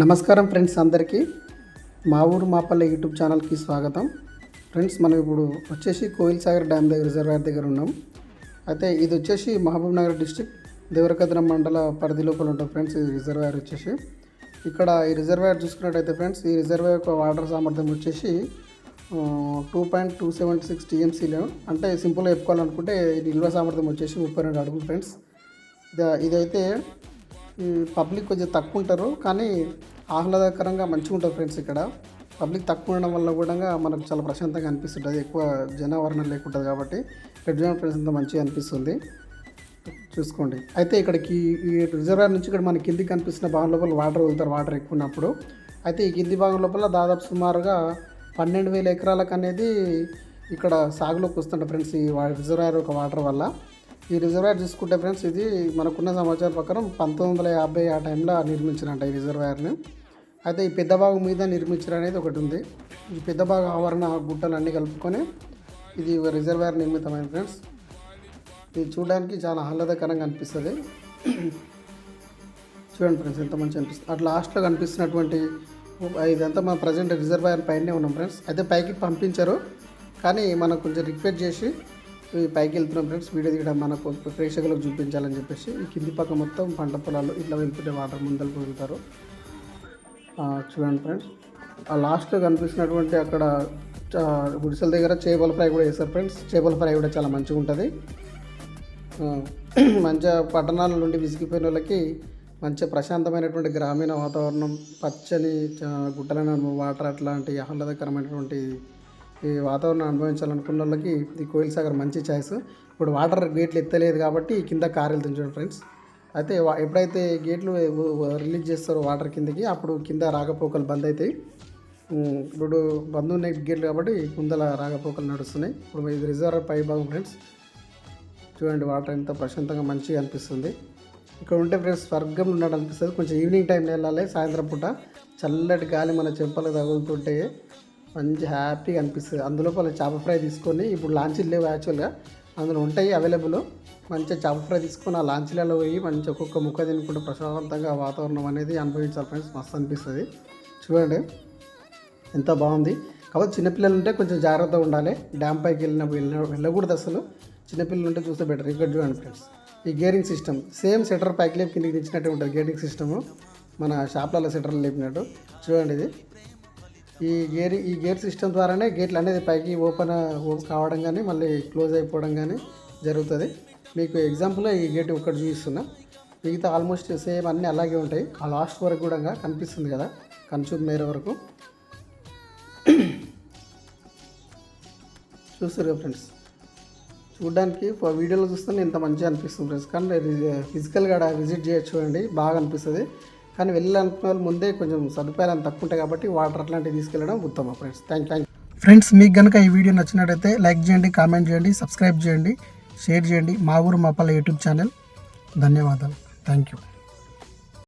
నమస్కారం ఫ్రెండ్స్ అందరికీ. మా ఊరు మాపల్లె యూట్యూబ్ ఛానల్కి స్వాగతం. ఫ్రెండ్స్ మనం ఇప్పుడు వచ్చేసి కోయిల్ సాగర్ డ్యామ్ దగ్గర రిజర్వాయర్ దగ్గర ఉన్నాం. అయితే ఇది వచ్చేసి మహబూబ్ నగర్ డిస్టిక్ దేవరకద్రం మండల పరిధి లోపల ఉంటుంది ఫ్రెండ్స్ ఈ రిజర్వాయర్ వచ్చేసి. ఇక్కడ ఈ రిజర్వాయర్ చూసుకున్నట్టయితే ఫ్రెండ్స్ ఈ రిజర్వాయర్ యొక్క వాటర్ సామర్థ్యం వచ్చేసి two point two seven six టీఎంసీలో అంటే సింపుల్గా చెప్పుకోవాలనుకుంటే నిల్వ సామర్థ్యం వచ్చేసి ముప్పై రెండు అడుగులు ఫ్రెండ్స్. ఇదైతే పబ్లిక్ కొంచెం తక్కువ ఉంటారు కానీ ఆహ్లాదకరంగా మంచిగా ఉంటుంది ఫ్రెండ్స్ ఇక్కడ. పబ్లిక్ తక్కువ ఉండడం వల్ల కూడా మనకు చాలా ప్రశాంతంగా అనిపిస్తుంటుంది ఎక్కువ జనావరణ లేకుంటుంది కాబట్టి. ఇక్కడ ఫ్రెండ్స్ అంతా మంచిగా అనిపిస్తుంది. చూసుకోండి. అయితే ఇక్కడికి ఈ రిజర్వాయర్ నుంచి ఇక్కడ మన కిందికి కనిపిస్తున్న భాగం లోపల వాటర్ వదులుతారు వాటర్ ఎక్కువ ఉన్నప్పుడు అయితే ఈ కింది భాగం లోపల దాదాపు సుమారుగా పన్నెండు వేల ఎకరాలకు అనేది ఇక్కడ సాగులోకి వస్తుంటాయి ఫ్రెండ్స్ ఈ రిజర్వాయర్ ఒక వాటర్ వల్ల. ఈ రిజర్వాయర్ చూసుకుంటే ఫ్రెండ్స్ ఇది మనకున్న సమాచారం ప్రకారం పంతొమ్మిది వందల యాభై ఆ టైంలో నిర్మించినట్ట ఈ రిజర్వాయర్ని. అయితే ఈ పెద్ద భాగం మీద నిర్మించడం అనేది ఒకటి ఉంది. ఈ పెద్ద భాగం ఆవరణ గుట్టలన్నీ కలుపుకొని ఇది రిజర్వాయర్ నిర్మితమైన ఫ్రెండ్స్. ఇది చూడడానికి చాలా ఆహ్లాదకరంగా అనిపిస్తుంది. చూడండి ఫ్రెండ్స్ ఎంత మంచి అనిపిస్తుంది. అట్లా లాస్ట్లో కనిపిస్తున్నటువంటి ఇదంతా మన ప్రజెంట్ రిజర్వాయర్ పైనే ఉన్నాం ఫ్రెండ్స్. అయితే పైకి పంపించారు కానీ మనం కొంచెం రిక్వెస్ట్ చేసి పైకి వెళ్తున్నాం ఫ్రెండ్స్ వీడియో దిగడం మనకు ప్రేక్షకులకు చూపించాలని చెప్పేసి ఈ కింది పక్క మొత్తం పంట పొలాలు ఇట్లా వెళ్తుంటే వాటర్ ముందలకు వెళ్తారు చూడండి ఫ్రెండ్స్. ఆ లాస్ట్లో కనిపిస్తున్నటువంటి అక్కడ గుడిసెల దగ్గర చేపల ఫ్రై కూడా వేస్తారు ఫ్రెండ్స్. చేపల ఫ్రై కూడా చాలా మంచిగా ఉంటుంది. మంచిగా పట్టణాల నుండి విసిగిపోయిన వాళ్ళకి మంచిగా ప్రశాంతమైనటువంటి గ్రామీణ వాతావరణం పచ్చని గుట్టలైన వాటర్ అట్లాంటి ఆహ్లాదకరమైనటువంటి ఈ వాతావరణం అనుభవించాలనుకున్న వాళ్ళకి ఈ కోయిల్ సాగర్ మంచి ఛాయిస్ ఇప్పుడు వాటర్ గేట్లు ఎత్తలేదు కాబట్టి కింద కారు వెళ్తుంది చూడండి ఫ్రెండ్స్ అయితే ఎప్పుడైతే గేట్లు రిలీజ్ చేస్తారో వాటర్ కిందకి అప్పుడు కింద రాకపోకలు బంద్ అవుతాయి ఇప్పుడు బంద్ ఉన్నాయి గేట్లు కాబట్టి ముందల రాకపోకలు నడుస్తున్నాయి. ఇప్పుడు ఇది రిజర్వ్ పై భాగం ఫ్రెండ్స్ చూడండి వాటర్ ఎంత ప్రశాంతంగా మంచిగా అనిపిస్తుంది. ఇక్కడ ఉంటే ఫ్రెండ్స్ స్వర్గం ఉన్నట్టు అనిపిస్తుంది. కొంచెం ఈవినింగ్ టైంలో వెళ్ళాలి సాయంత్రం పూట చల్లటి గాలి మన చెంపలు తగులుతుంటే మంచి హ్యాపీగా అనిపిస్తుంది. అందులోపల చేప ఫ్రై తీసుకొని ఇప్పుడు లాంచీలు లేవు యాక్చువల్గా అందులో ఉంటాయి అవైలబుల్. మంచిగా చేప ఫ్రై తీసుకొని ఆ లాంచీలలో పోయి మంచి ఒక్కొక్క ముక్క తినుకుంటే ప్రశాంతంగా వాతావరణం అనేది అనుభవించాలి ఫ్రెండ్స్ మస్తు అనిపిస్తుంది. చూడండి. ఎంత బాగుంది. కాబట్టి చిన్నపిల్లలు ఉంటే కొంచెం జాగ్రత్తగా ఉండాలి. డ్యామ్ పైకి వెళ్ళినప్పుడు వెళ్ళిన వెళ్ళకూడదు అసలు. చిన్నపిల్లలు ఉంటే చూస్తే బెటర్ ఇక్కడ చూడండి ఫ్రెండ్స్ ఈ గేరింగ్ సిస్టమ్ సేమ్ సెటర్ పైకి కిందకి తెచ్చినట్టే ఉంటుంది గేరింగ్ సిస్టమ్ మన షాప్లలో సెటర్లు లేపినట్టు. చూడండి ఇది. ఈ గేర్ ఈ గేర్ సిస్టమ్ ద్వారానే గేట్లు అనేది పైకి ఓపెన్ ఓపెన్ కావడం కానీ మళ్ళీ క్లోజ్ అయిపోవడం కానీ జరుగుతుంది. మీకు ఎగ్జాంపుల్ ఈ గేట్ ఒకటి చూపిస్తున్నా. మిగతా ఆల్మోస్ట్ సేమ్ అన్నీ అలాగే ఉంటాయి. ఆ లాస్ట్ వరకు కూడా కనిపిస్తుంది కదా కన్సూమ్ మేర వరకు. చూస్తారు కదా ఫ్రెండ్స్? చూడడానికి వీడియోలో చూస్తే ఇంత మంచిగా అనిపిస్తుంది ఫ్రెండ్స్. కానీ ఫిజికల్గా విజిట్ చేయొచ్చు చూడండి బాగా అనిపిస్తుంది. కానీ వెళ్ళాలనుకున్న వాళ్ళు ముందే కొంచెం సదుపాయాలు అంత తక్కువ ఉంటాయి కాబట్టి వాటర్ అట్లాంటివి తీసుకెళ్ళడం ఉత్తమం ఫ్రెండ్స్ థ్యాంక్ థ్యాంక్ ఫ్రెండ్స్ మీకు కనుక ఈ వీడియో నచ్చినట్టయితే లైక్ చేయండి కామెంట్ చేయండి సబ్స్క్రైబ్ చేయండి షేర్ చేయండి మా ఊరు మా పల్లె యూట్యూబ్ ఛానల్. ధన్యవాదాలు. Thank you